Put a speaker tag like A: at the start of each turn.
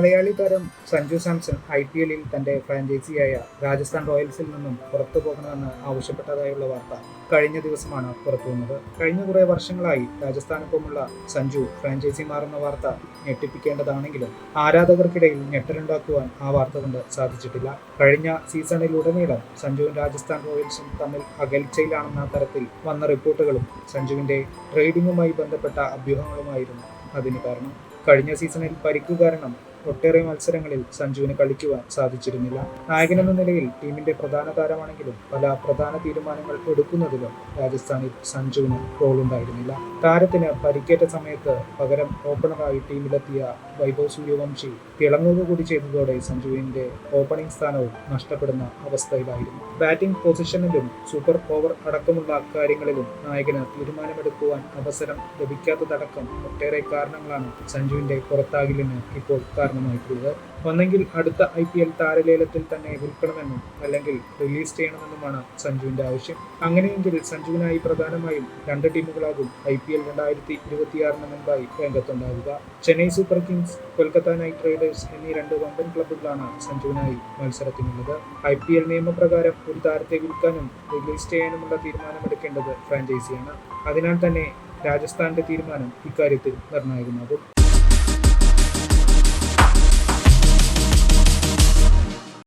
A: മലയാളി താരം Sanju Samson I P എല്ലിൽ തന്റെ ഫ്രാഞ്ചൈസിയായ രാജസ്ഥാൻ റോയൽസിൽ നിന്നും പുറത്തു പോകണമെന്ന് ആവശ്യപ്പെട്ടതായുള്ള വാർത്ത കഴിഞ്ഞ ദിവസമാണ് പുറത്തുവന്നത് കഴിഞ്ഞ കുറേ വർഷങ്ങളായി രാജസ്ഥാനൊപ്പമുള്ള സഞ്ജു ഫ്രാഞ്ചൈസി മാറുന്ന വാർത്ത ഞെട്ടിപ്പിക്കേണ്ടതാണെങ്കിലും ആരാധകർക്കിടയിൽ ഞെട്ടലുണ്ടാക്കുവാൻ ആ വാർത്ത കൊണ്ട് സാധിച്ചിട്ടില്ല. കഴിഞ്ഞ സീസണിലുടനീളം സഞ്ജുവും രാജസ്ഥാൻ റോയൽസും തമ്മിൽ അകൽച്ചയിലാണെന്ന തരത്തിൽ വന്ന റിപ്പോർട്ടുകളും സഞ്ജുവിന്റെ ട്രേഡിങ്ങുമായി ബന്ധപ്പെട്ട അഭ്യൂഹങ്ങളുമായിരുന്നു. അതിന് കാരണം കഴിഞ്ഞ സീസണിൽ പരിക്കു കാരണം ഒട്ടേറെ മത്സരങ്ങളിൽ സഞ്ജുവിന് കളിക്കുവാൻ സാധിച്ചിരുന്നില്ല. നായകനെന്ന നിലയിൽ ടീമിന്റെ പ്രധാന താരമാണെങ്കിലും പല പ്രധാന തീരുമാനങ്ങൾ എടുക്കുന്നതിലും രാജസ്ഥാനിൽ സഞ്ജുവിന് റോളുണ്ടായിരുന്നില്ല. താരത്തിന് പരിക്കേറ്റ സമയത്ത് പകരം ഓപ്പണറായി ടീമിലെത്തിയ വൈഭവ് സൂര്യവംശി തിളങ്ങുക കൂടി ചെയ്തതോടെ സഞ്ജുവിന്റെ ഓപ്പണിംഗ് സ്ഥാനവും നഷ്ടപ്പെടുന്ന അവസ്ഥയിലായിരുന്നു. ബാറ്റിംഗ് പൊസിഷനിലും സൂപ്പർ ഓവർ അടക്കമുള്ള കാര്യങ്ങളിലും നായകന് തീരുമാനമെടുക്കുവാൻ അവസരം ലഭിക്കാത്തതടക്കം ഒട്ടേറെ കാരണങ്ങളാണ് സഞ്ജുവിന്റെ പുറത്താകലിന് ഇപ്പോൾ കാരണമായിട്ടുള്ളത്. ഒന്നെങ്കിൽ അടുത്ത ഐ പി എൽ താരലേലത്തിൽ തന്നെ വിൽക്കണമെന്നും അല്ലെങ്കിൽ റിലീസ് ചെയ്യണമെന്നുമാണ് സഞ്ജുവിന്റെ ആവശ്യം. അങ്ങനെയെങ്കിൽ സഞ്ജുവിനായി പ്രധാനമായും രണ്ട് ടീമുകളാകും ഐ പി എൽ രണ്ടായിരത്തി ഇരുപത്തിയാറിന് മുൻപായി രംഗത്തുണ്ടാവുക. Chennai super kings Kolkata knight riders എന്നീ രണ്ട് വമ്പൻ ക്ലബ്ബുകളാണ് സഞ്ജുവിനായി മത്സരത്തിനുള്ളത്. ഐ പി എൽ നിയമപ്രകാരം ഒരു താരത്തെ വിൽക്കാനും റിലീസ് ചെയ്യാനുമുള്ള തീരുമാനമെടുക്കേണ്ടത് ഫ്രാഞ്ചൈസിയാണ്. അതിനാൽ തന്നെ രാജസ്ഥാന്റെ തീരുമാനം ഇക്കാര്യത്തിൽ നിർണായകമാകും.